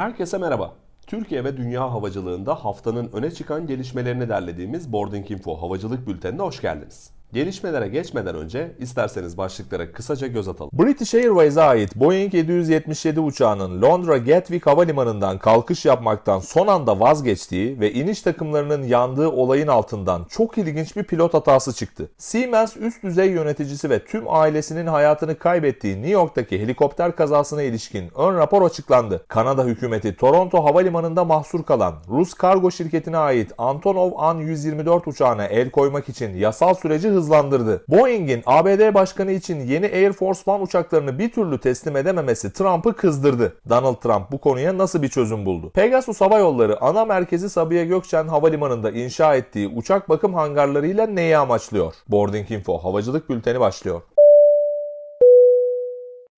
Herkese merhaba. Türkiye ve dünya havacılığında haftanın öne çıkan gelişmelerini derlediğimiz Boarding Info Havacılık Bülteni'ne hoş geldiniz. Gelişmelere geçmeden önce isterseniz başlıklara kısaca göz atalım. British Airways'a ait Boeing 777 uçağının Londra Gatwick Havalimanı'ndan kalkış yapmaktan son anda vazgeçtiği ve iniş takımlarının yandığı olayın altından çok ilginç bir pilot hatası çıktı. Siemens üst düzey yöneticisi ve tüm ailesinin hayatını kaybettiği New York'taki helikopter kazasına ilişkin ön rapor açıklandı. Kanada hükümeti Toronto Havalimanı'nda mahsur kalan Rus kargo şirketine ait Antonov An-124 uçağına el koymak için yasal süreci hızlandırdı. Boeing'in ABD başkanı için yeni Air Force One uçaklarını bir türlü teslim edememesi Trump'ı kızdırdı. Donald Trump bu konuya nasıl bir çözüm buldu? Pegasus Hava Yolları ana merkezi Sabiha Gökçen Havalimanı'nda inşa ettiği uçak bakım hangarlarıyla neyi amaçlıyor? Boarding Info Havacılık Bülteni başlıyor.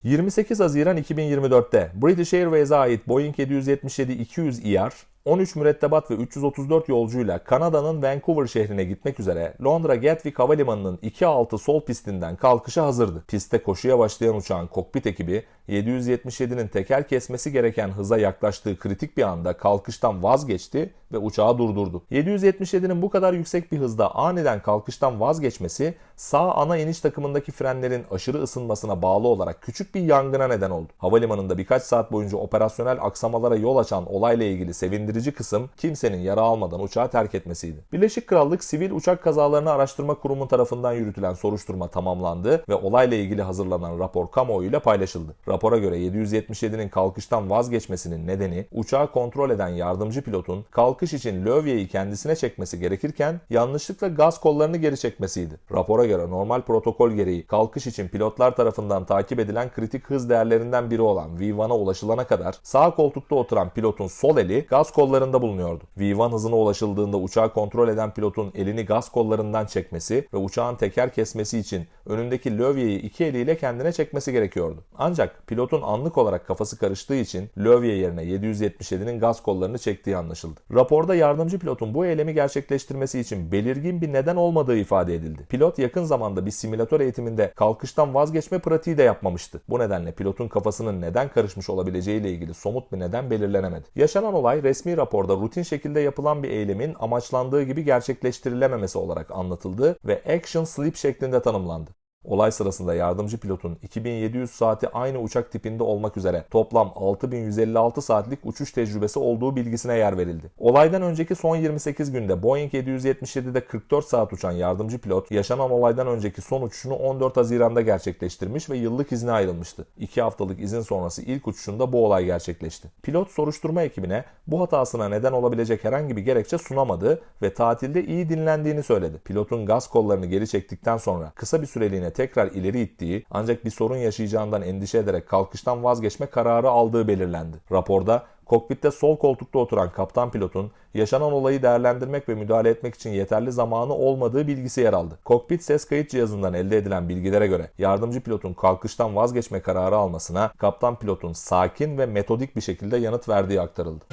28 Haziran 2024'te British Airways'a ait Boeing 777-200ER 13 mürettebat ve 334 yolcuyla Kanada'nın Vancouver şehrine gitmek üzere Londra Gatwick Havalimanı'nın 2.6 sol pistinden kalkışa hazırdı. Pistte koşuya başlayan uçağın kokpit ekibi 777'nin teker kesmesi gereken hıza yaklaştığı kritik bir anda kalkıştan vazgeçti ve uçağı durdurdu. 777'nin bu kadar yüksek bir hızda aniden kalkıştan vazgeçmesi sağ ana iniş takımındaki frenlerin aşırı ısınmasına bağlı olarak küçük bir yangına neden oldu. Havalimanında birkaç saat boyunca operasyonel aksamalara yol açan olayla ilgili sevindirici kısım kimsenin yara almadan uçağı terk etmesiydi. Birleşik Krallık Sivil Uçak Kazalarını Araştırma Kurumu tarafından yürütülen soruşturma tamamlandı ve olayla ilgili hazırlanan rapor kamuoyuyla paylaşıldı. Rapora göre 777'nin kalkıştan vazgeçmesinin nedeni uçağı kontrol eden yardımcı pilotun kalkış için lövyeyi kendisine çekmesi gerekirken yanlışlıkla gaz kollarını geri çekmesiydi. Rapora göre normal protokol gereği kalkış için pilotlar tarafından takip edilen kritik hız değerlerinden biri olan V1'a ulaşılana kadar sağ koltukta oturan pilotun sol eli gaz kollarında bulunuyordu. V1 hızına ulaşıldığında uçağı kontrol eden pilotun elini gaz kollarından çekmesi ve uçağın teker kesmesi için önündeki lövyeyi iki eliyle kendine çekmesi gerekiyordu. Ancak pilotun anlık olarak kafası karıştığı için lövye yerine 777'nin gaz kollarını çektiği anlaşıldı. Raporda yardımcı pilotun bu eylemi gerçekleştirmesi için belirgin bir neden olmadığı ifade edildi. Pilot yakın zamanda bir simülatör eğitiminde kalkıştan vazgeçme pratiği de yapmamıştı. Bu nedenle pilotun kafasının neden karışmış olabileceği ile ilgili somut bir neden belirlenemedi. Yaşanan olay resmi raporda rutin şekilde yapılan bir eylemin amaçlandığı gibi gerçekleştirilememesi olarak anlatıldı ve action sleep şeklinde tanımlandı. Olay sırasında yardımcı pilotun 2700 saati aynı uçak tipinde olmak üzere toplam 6156 saatlik uçuş tecrübesi olduğu bilgisine yer verildi. Olaydan önceki son 28 günde Boeing 777'de 44 saat uçan yardımcı pilot yaşanan olaydan önceki son uçuşunu 14 Haziran'da gerçekleştirmiş ve yıllık izne ayrılmıştı. 2 haftalık izin sonrası ilk uçuşunda bu olay gerçekleşti. Pilot soruşturma ekibine bu hatasına neden olabilecek herhangi bir gerekçe sunamadı ve tatilde iyi dinlendiğini söyledi. Pilotun gaz kollarını geri çektikten sonra kısa bir süreliğine tekrar ileri ittiği ancak bir sorun yaşayacağından endişe ederek kalkıştan vazgeçme kararı aldığı belirlendi. Raporda kokpitte sol koltukta oturan kaptan pilotun yaşanan olayı değerlendirmek ve müdahale etmek için yeterli zamanı olmadığı bilgisi yer aldı. Kokpit ses kayıt cihazından elde edilen bilgilere göre yardımcı pilotun kalkıştan vazgeçme kararı almasına kaptan pilotun sakin ve metodik bir şekilde yanıt verdiği aktarıldı.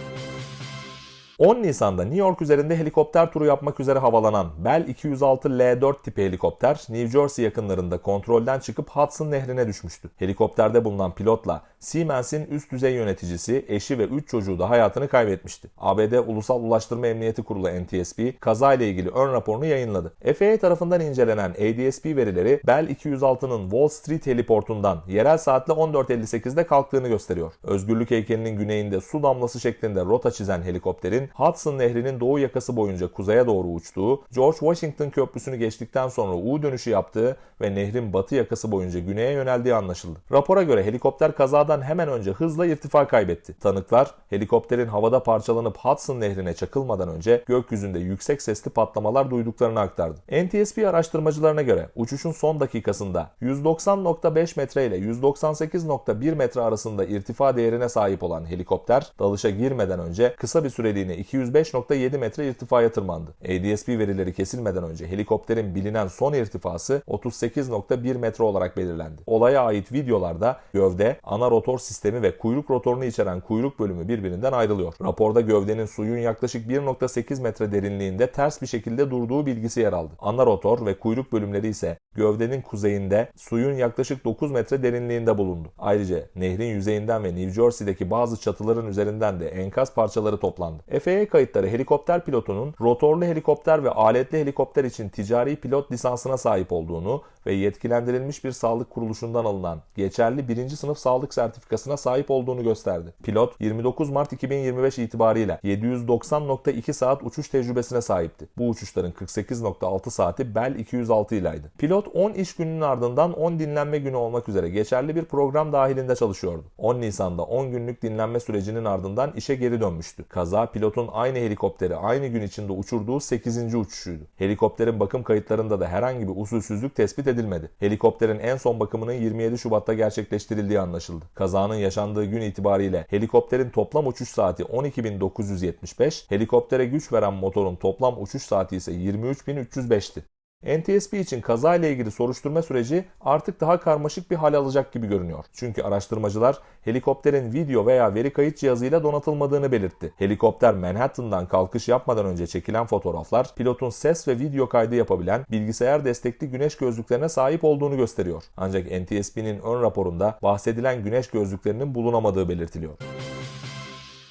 10 Nisan'da New York üzerinde helikopter turu yapmak üzere havalanan Bell 206L4 tipi helikopter New Jersey yakınlarında kontrolden çıkıp Hudson Nehri'ne düşmüştü. Helikopterde bulunan pilotla Siemens'in üst düzey yöneticisi, eşi ve 3 çocuğu da hayatını kaybetmişti. ABD Ulusal Ulaştırma Emniyeti Kurulu NTSB kazayla ilgili ön raporunu yayınladı. FAA tarafından incelenen ADSB verileri Bell 206'nın Wall Street heliportundan yerel saatle 14.58'de kalktığını gösteriyor. Özgürlük heykelinin güneyinde su damlası şeklinde rota çizen helikopterin Hudson Nehri'nin doğu yakası boyunca kuzeye doğru uçtuğu, George Washington Köprüsü'nü geçtikten sonra U dönüşü yaptığı ve nehrin batı yakası boyunca güneye yöneldiği anlaşıldı. Rapora göre helikopter kazadan hemen önce hızla irtifa kaybetti. Tanıklar helikopterin havada parçalanıp Hudson Nehri'ne çakılmadan önce gökyüzünde yüksek sesli patlamalar duyduklarını aktardı. NTSB araştırmacılarına göre uçuşun son dakikasında 190.5 metre ile 198.1 metre arasında irtifa değerine sahip olan helikopter dalışa girmeden önce kısa bir süreliğine 205.7 metre irtifaya tırmandı. ADSB verileri kesilmeden önce helikopterin bilinen son irtifası 38.1 metre olarak belirlendi. Olaya ait videolarda gövde, ana rotor sistemi ve kuyruk rotorunu içeren kuyruk bölümü birbirinden ayrılıyor. Raporda gövdenin suyun yaklaşık 1.8 metre derinliğinde ters bir şekilde durduğu bilgisi yer aldı. Ana rotor ve kuyruk bölümleri ise gövdenin kuzeyinde suyun yaklaşık 9 metre derinliğinde bulundu. Ayrıca nehrin yüzeyinden ve New Jersey'deki bazı çatıların üzerinden de enkaz parçaları toplandı. FAA kayıtları helikopter pilotunun rotorlu helikopter ve aletli helikopter için ticari pilot lisansına sahip olduğunu ve yetkilendirilmiş bir sağlık kuruluşundan alınan geçerli birinci sınıf sağlık sertifikasına sahip olduğunu gösterdi. Pilot 29 Mart 2025 itibariyle 790.2 saat uçuş tecrübesine sahipti. Bu uçuşların 48.6 saati Bell 206 ilaydı. Pilot 10 iş gününün ardından 10 dinlenme günü olmak üzere geçerli bir program dahilinde çalışıyordu. 10 Nisan'da 10 günlük dinlenme sürecinin ardından işe geri dönmüştü. Kaza pilotun aynı helikopteri aynı gün içinde uçurduğu 8. uçuşuydu. Helikopterin bakım kayıtlarında da herhangi bir usulsüzlük tespit edilmedi. Helikopterin en son bakımının 27 Şubat'ta gerçekleştirildiği anlaşıldı. Kazanın yaşandığı gün itibariyle helikopterin toplam uçuş saati 12.975, helikoptere güç veren motorun toplam uçuş saati ise 23.305'ti. NTSB için kaza ile ilgili soruşturma süreci artık daha karmaşık bir hal alacak gibi görünüyor. Çünkü araştırmacılar helikopterin video veya veri kayıt cihazıyla donatılmadığını belirtti. Helikopter Manhattan'dan kalkış yapmadan önce çekilen fotoğraflar pilotun ses ve video kaydı yapabilen bilgisayar destekli güneş gözlüklerine sahip olduğunu gösteriyor. Ancak NTSB'nin ön raporunda bahsedilen güneş gözlüklerinin bulunamadığı belirtiliyor.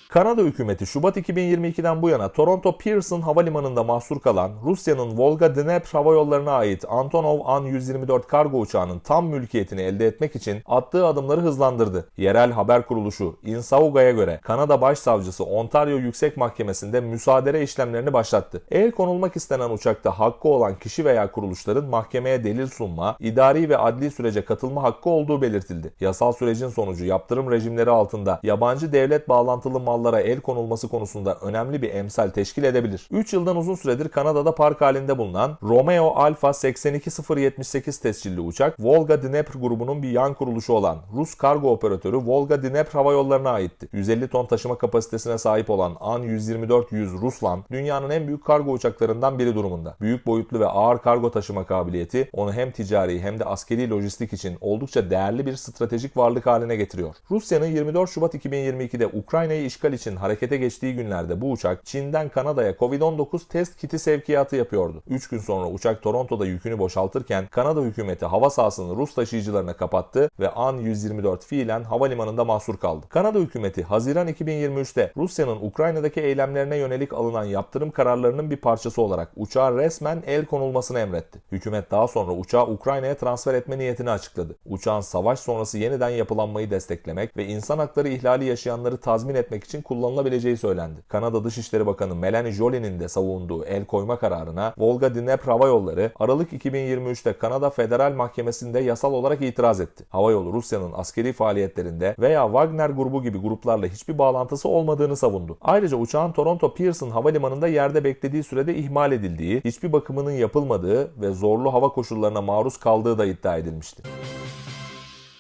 Kanada hükümeti Şubat 2022'den bu yana Toronto Pearson Havalimanı'nda mahsur kalan Rusya'nın Volga-Dnepr hava yollarına ait Antonov An-124 kargo uçağının tam mülkiyetini elde etmek için attığı adımları hızlandırdı. Yerel haber kuruluşu Insauga'ya göre Kanada Başsavcısı Ontario Yüksek Mahkemesi'nde müsaade işlemlerini başlattı. El konulmak istenen uçakta hakkı olan kişi veya kuruluşların mahkemeye delil sunma, idari ve adli sürece katılma hakkı olduğu belirtildi. Yasal sürecin sonucu yaptırım rejimleri altında yabancı devlet bağlantılı mal mallara el konulması konusunda önemli bir emsal teşkil edebilir. 3 yıldan uzun süredir Kanada'da park halinde bulunan Romeo Alpha 82078 tescilli uçak Volga Dnepr grubunun bir yan kuruluşu olan Rus kargo operatörü Volga Dnepr Hava Yolları'na aitti. 150 ton taşıma kapasitesine sahip olan An-124-100 Ruslan dünyanın en büyük kargo uçaklarından biri durumunda. Büyük boyutlu ve ağır kargo taşıma kabiliyeti onu hem ticari hem de askeri lojistik için oldukça değerli bir stratejik varlık haline getiriyor. Rusya'nın 24 Şubat 2022'de Ukrayna'yı işgal işgal için harekete geçtiği günlerde bu uçak Çin'den Kanada'ya Covid-19 test kiti sevkiyatı yapıyordu. 3 gün sonra uçak Toronto'da yükünü boşaltırken Kanada hükümeti hava sahasını Rus taşıyıcılarına kapattı ve An-124 fiilen havalimanında mahsur kaldı. Kanada hükümeti Haziran 2023'te Rusya'nın Ukrayna'daki eylemlerine yönelik alınan yaptırım kararlarının bir parçası olarak uçağa resmen el konulmasını emretti. Hükümet daha sonra uçağı Ukrayna'ya transfer etme niyetini açıkladı. Uçağın savaş sonrası yeniden yapılanmayı desteklemek ve insan hakları ihlali yaşayanları tazmin etmek için için kullanılabileceği söylendi. Kanada Dışişleri Bakanı Melanie Joly'nin de savunduğu el koyma kararına Volga Dnepr Hava Yolları Aralık 2023'te Kanada Federal Mahkemesi'nde yasal olarak itiraz etti. Havayolu Rusya'nın askeri faaliyetlerinde veya Wagner grubu gibi gruplarla hiçbir bağlantısı olmadığını savundu. Ayrıca uçağın Toronto Pearson Havalimanı'nda yerde beklediği sürede ihmal edildiği, hiçbir bakımının yapılmadığı ve zorlu hava koşullarına maruz kaldığı da iddia edilmişti.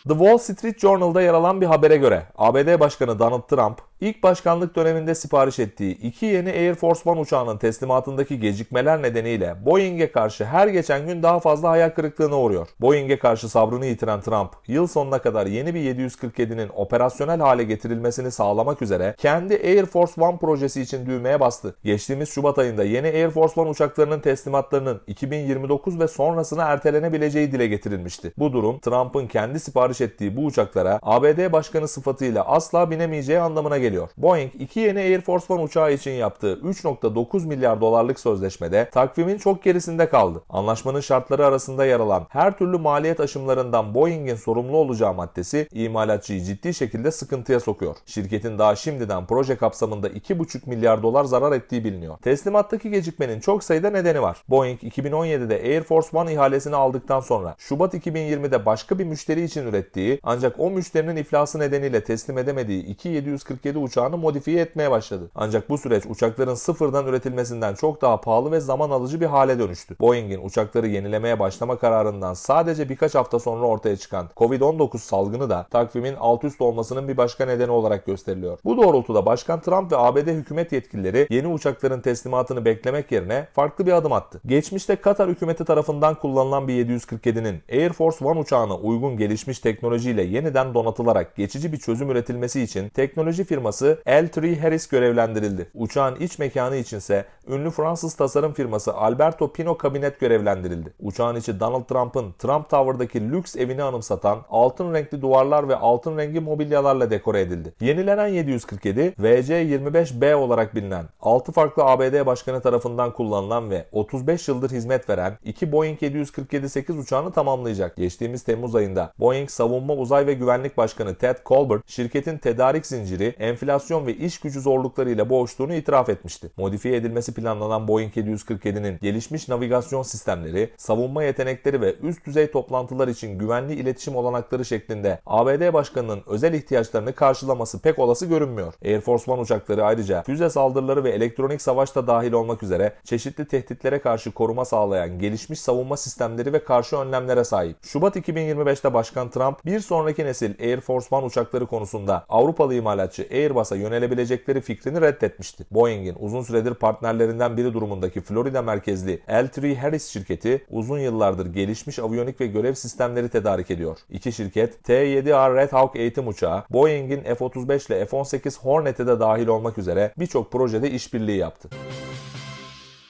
The Wall Street Journal'da yer alan bir habere göre ABD Başkanı Donald Trump İlk başkanlık döneminde sipariş ettiği iki yeni Air Force One uçağının teslimatındaki gecikmeler nedeniyle Boeing'e karşı her geçen gün daha fazla hayal kırıklığına uğruyor. Boeing'e karşı sabrını yitiren Trump, yıl sonuna kadar yeni bir 747'nin operasyonel hale getirilmesini sağlamak üzere kendi Air Force One projesi için düğmeye bastı. Geçtiğimiz Şubat ayında yeni Air Force One uçaklarının teslimatlarının 2029 ve sonrasına ertelenebileceği dile getirilmişti. Bu durum Trump'ın kendi sipariş ettiği bu uçaklara ABD başkanı sıfatıyla asla binemeyeceği anlamına geliyor geliyor. Boeing iki yeni Air Force One uçağı için yaptığı 3.9 milyar dolarlık sözleşmede takvimin çok gerisinde kaldı. Anlaşmanın şartları arasında yer alan her türlü maliyet aşımlarından Boeing'in sorumlu olacağı maddesi imalatçıyı ciddi şekilde sıkıntıya sokuyor. Şirketin daha şimdiden proje kapsamında 2,5 milyar dolar zarar ettiği biliniyor. Teslimattaki gecikmenin çok sayıda nedeni var. Boeing 2017'de Air Force One ihalesini aldıktan sonra Şubat 2020'de başka bir müşteri için ürettiği ancak o müşterinin iflası nedeniyle teslim edemediği 2747 uçağını modifiye etmeye başladı. Ancak bu süreç uçakların sıfırdan üretilmesinden çok daha pahalı ve zaman alıcı bir hale dönüştü. Boeing'in uçakları yenilemeye başlama kararından sadece birkaç hafta sonra ortaya çıkan Covid-19 salgını da takvimin alt üst olmasının bir başka nedeni olarak gösteriliyor. Bu doğrultuda Başkan Trump ve ABD hükümet yetkilileri yeni uçakların teslimatını beklemek yerine farklı bir adım attı. Geçmişte Katar hükümeti tarafından kullanılan bir 747'nin Air Force One uçağına uygun gelişmiş teknolojiyle yeniden donatılarak geçici bir çözüm üretilmesi için teknoloji firması firması L3 Harris görevlendirildi. Uçağın iç mekanı içinse ünlü Fransız tasarım firması Alberto Pino kabinet görevlendirildi. Uçağın içi Donald Trump'ın Trump Tower'daki lüks evini anımsatan altın renkli duvarlar ve altın rengi mobilyalarla dekore edildi. Yenilenen 747 VC-25B olarak bilinen 6 farklı ABD başkanı tarafından kullanılan ve 35 yıldır hizmet veren 2 Boeing 747-8 uçağını tamamlayacak. Geçtiğimiz Temmuz ayında Boeing Savunma Uzay ve Güvenlik Başkanı Ted Colbert şirketin tedarik zinciri, enflasyon ve iş gücü zorluklarıyla boğuştuğunu itiraf etmişti. Modifiye edilmesi planlanan Boeing 747'nin gelişmiş navigasyon sistemleri, savunma yetenekleri ve üst düzey toplantılar için güvenli iletişim olanakları şeklinde ABD Başkanı'nın özel ihtiyaçlarını karşılaması pek olası görünmüyor. Air Force One uçakları ayrıca füze saldırıları ve elektronik savaş da dahil olmak üzere çeşitli tehditlere karşı koruma sağlayan gelişmiş savunma sistemleri ve karşı önlemlere sahip. Şubat 2025'te Başkan Trump bir sonraki nesil Air Force One uçakları konusunda Avrupalı imalatçı Airbus'a yönelebilecekleri fikrini reddetmişti. Boeing'in uzun süredir partnerlerinden biri durumundaki Florida merkezli L3 Harris şirketi uzun yıllardır gelişmiş aviyonik ve görev sistemleri tedarik ediyor. İki şirket T-7A Red Hawk eğitim uçağı, Boeing'in F-35 ile F-18 Hornet'e de dahil olmak üzere birçok projede işbirliği yaptı.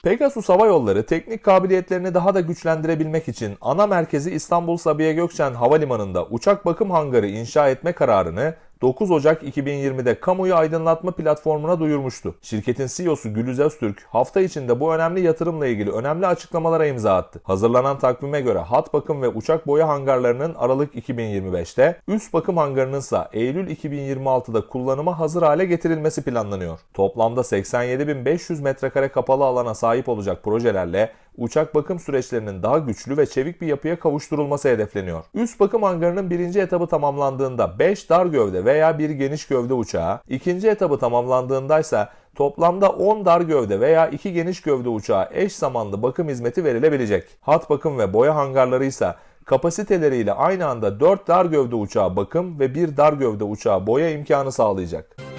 Pegasus Hava Yolları teknik kabiliyetlerini daha da güçlendirebilmek için ana merkezi İstanbul Sabiha Gökçen Havalimanı'nda uçak bakım hangarı inşa etme kararını 9 Ocak 2020'de kamuyu aydınlatma platformuna duyurmuştu. Şirketin CEO'su Gülüz Öztürk hafta içinde bu önemli yatırımla ilgili önemli açıklamalara imza attı. Hazırlanan takvime göre hat bakım ve uçak boya hangarlarının Aralık 2025'te, üst bakım hangarının ise Eylül 2026'da kullanıma hazır hale getirilmesi planlanıyor. Toplamda 87.500 metrekare kapalı alana sahip olacak projelerle uçak bakım süreçlerinin daha güçlü ve çevik bir yapıya kavuşturulması hedefleniyor. Üst bakım hangarının birinci etabı tamamlandığında 5 dar gövde veya bir geniş gövde uçağı, ikinci etabı tamamlandığında ise toplamda 10 dar gövde veya 2 geniş gövde uçağı eş zamanlı bakım hizmeti verilebilecek. Hat bakım ve boya hangarları ise kapasiteleriyle aynı anda 4 dar gövde uçağı bakım ve 1 dar gövde uçağı boya imkanı sağlayacak.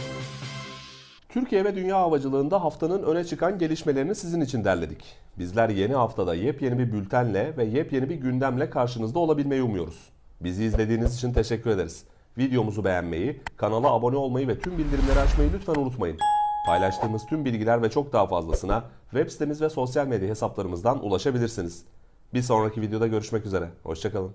Türkiye ve dünya havacılığında haftanın öne çıkan gelişmelerini sizin için derledik. Bizler yeni haftada yepyeni bir bültenle ve yepyeni bir gündemle karşınızda olabilmeyi umuyoruz. Bizi izlediğiniz için teşekkür ederiz. Videomuzu beğenmeyi, kanala abone olmayı ve tüm bildirimleri açmayı lütfen unutmayın. Paylaştığımız tüm bilgiler ve çok daha fazlasına web sitemiz ve sosyal medya hesaplarımızdan ulaşabilirsiniz. Bir sonraki videoda görüşmek üzere. Hoşçakalın.